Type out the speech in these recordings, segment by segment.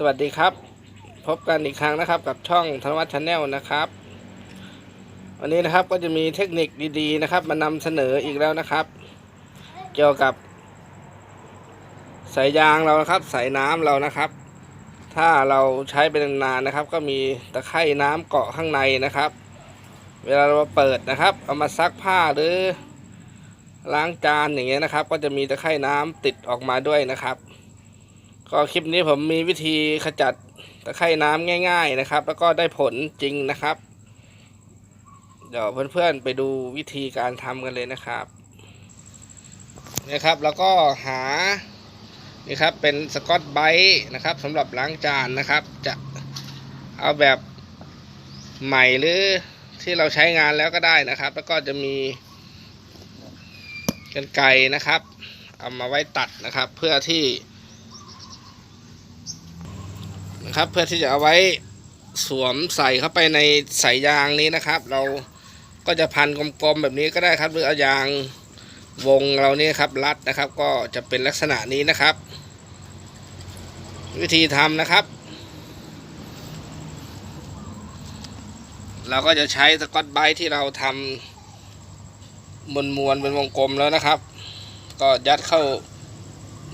สวัสดีครับ พบกันอีกครั้งนะครับ กับช่องธนวัฒน์ชาแนลนะครับ วันนี้นะครับก็จะมีเทคนิคดีๆนะครับ มานำเสนออีกแล้วนะครับ เกี่ยวกับ สายยางเรานะครับ สายน้ำเรานะครับ ถ้าเราใช้ไปนานๆนะครับ ก็มีตะไคร่น้ำเกาะข้างในนะครับ เวลาเราเปิดนะครับ เอามาซักผ้าหรือล้างจานอย่างเงี้ยนะครับ ก็จะมีตะไคร่น้ำติดออกมาด้วยนะครับ ก็คลิปนี้ผมมีวิธีขจัดตะไคร่น้ำง่าย ๆนะครับ แล้วก็ได้ผลจริงนะครับ เดี๋ยวเพื่อนๆไปดูวิธีการทำกันเลยนะครับนี่ครับ แล้วก็หานี่ครับเป็นสกอตไบรท์นะครับสำหรับล้างจานนะครับ จะเอาแบบใหม่หรือที่เราใช้งานแล้วก็ได้นะครับ แล้วก็จะมีกันไกรนะครับ เอามาไว้ตัดนะครับ เพื่อที่ นะครับ เพื่อที่จะเอาไว้สวมใส่เข้าไปในสายยางนี้นะครับ เราก็จะพันกลมๆแบบนี้ก็ได้ครับ หรือเอายางวงเรานี่ครับรัดนะครับ ก็จะเป็นลักษณะนี้นะครับ วิธีทำนะครับ เราก็จะใช้สกอตไบรท์ที่เราทำมวลมวลๆเป็นวงกลมแล้วนะครับ ก็ยัดเข้า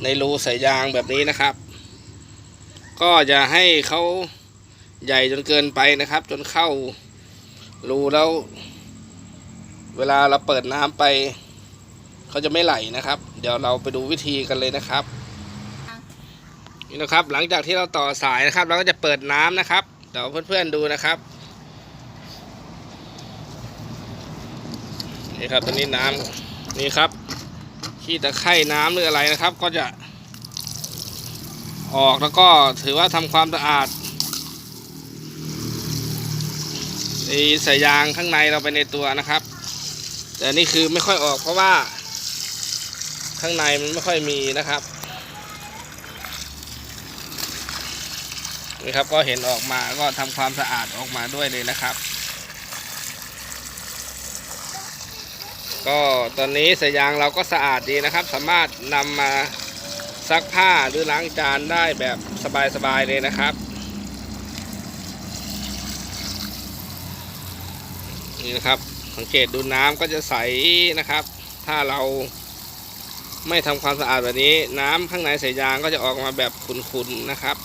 ในรูสายยางแบบนี้นะครับ ก็อย่าให้เขาใหญ่จนเกินไปนะครับ จนเข้ารูแล้ว เวลาเราเปิดน้ำไป เขาจะไม่ไหลนะครับ เดี๋ยวเราไปดูวิธีกันเลยนะครับนี่นะครับหลังจากที่เราต่อสายนะครับ เราก็จะเปิดน้ำนะครับเดี๋ยวเพื่อนๆดูนะครับนี่ครับตอนนี้น้ำนี่ครับขี้ตะไคร่น้ำหรืออะไรนะครับ ก็จะ ออกแล้วก็ถือว่าทำความสะอาดไอ้สายยางข้างในเราไปในตัวนะครับ แต่นี่คือไม่ค่อยออกเพราะว่า ข้างในมันไม่ค่อยมีนะครับนี่ครับก็เห็นออกมาก็ทำความสะอาดออกมาด้วยเลยนะครับ ก็ตอนนี้สายยางเราก็สะอาดดีนะครับ สามารถนำมา ซักผ้าหรือล้างจานได้แบบสบายๆเลยนะครับ นี่นะครับสังเกตดูน้ำก็จะใสนะครับ ถ้าเราไม่ทำความสะอาดแบบนี้ น้ำข้างในสายยางก็จะออกมาแบบขุ่นๆนะครับ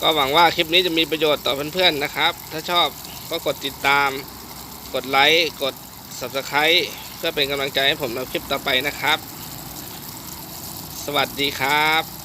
ก็หวังว่าคลิปนี้จะมีประโยชน์ต่อเพื่อนๆนะครับ ถ้าชอบก็กดติดตาม กดไลค์ กด Subscribe เพื่อเป็นกำลังใจให้ผมในคลิปต่อไปนะครับ วัสดีครับ